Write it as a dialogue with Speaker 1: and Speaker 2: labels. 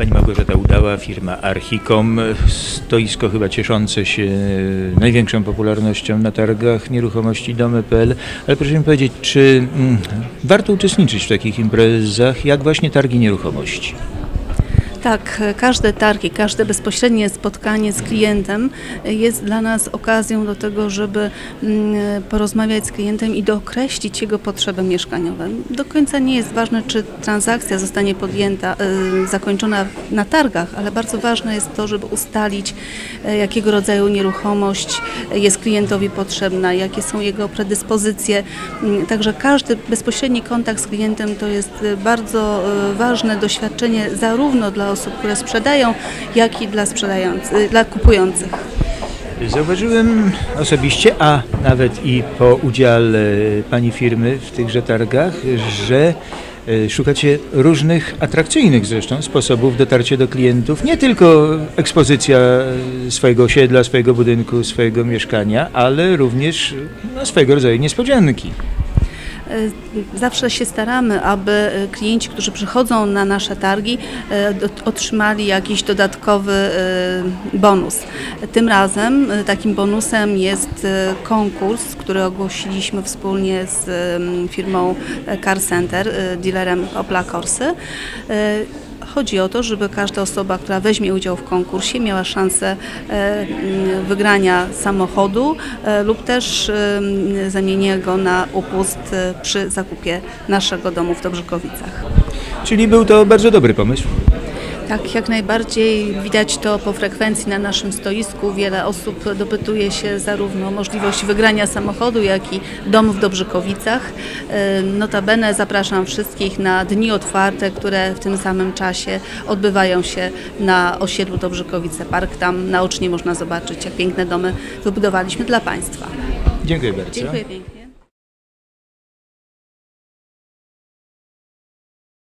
Speaker 1: Pani Małgorzata Udała, firma Archicom, stoisko chyba cieszące się największą popularnością na targach nieruchomości domy.pl, ale proszę mi powiedzieć, czy mm, warto uczestniczyć w takich imprezach, jak właśnie targi nieruchomości?
Speaker 2: Tak, każde targi, każde bezpośrednie spotkanie z klientem jest dla nas okazją do tego, żeby mm, porozmawiać z klientem i dookreślić jego potrzeby mieszkaniowe. Do końca nie jest ważne, czy transakcja zostanie podjęta, y, zakończona na targach, ale bardzo ważne jest to, żeby ustalić, y, jakiego rodzaju nieruchomość jest klientowi potrzebna, jakie są jego predyspozycje. Mm, Także każdy bezpośredni kontakt z klientem to jest bardzo y, ważne doświadczenie zarówno dla osób, które sprzedają, jak i dla dla kupujących.
Speaker 1: Zauważyłem osobiście, a nawet i po udziale Pani firmy w tychże targach, że e, szukacie różnych atrakcyjnych zresztą sposobów dotarcia do klientów. Nie tylko ekspozycja swojego osiedla, swojego budynku, swojego mieszkania, ale również no, swojego rodzaju niespodzianki.
Speaker 2: Y, Zawsze się staramy, aby y, klienci, którzy przychodzą na nasze targi, dot- otrzymali jakiś dodatkowy bonus. Tym razem takim bonusem jest konkurs, który ogłosiliśmy wspólnie z firmą e, Car Center, dealerem Opla Corsy. Chodzi o to, żeby każda osoba, która weźmie udział w konkursie, miała szansę e, wygrania samochodu e, lub też e, zamienienia go na upust e, przy zakupie naszego domu w Dobrzykowicach.
Speaker 1: Czyli był to bardzo dobry pomysł.
Speaker 2: Tak, jak najbardziej widać to po frekwencji na naszym stoisku. Wiele osób dopytuje się zarówno o możliwość wygrania samochodu, jak i domu w Dobrzykowicach. Notabene zapraszam wszystkich na dni otwarte, które w tym samym czasie odbywają się na osiedlu Dobrzykowice Park. Tam naocznie można zobaczyć, jak piękne domy wybudowaliśmy dla Państwa.
Speaker 1: Dziękuję bardzo.
Speaker 2: Dziękuję pięknie.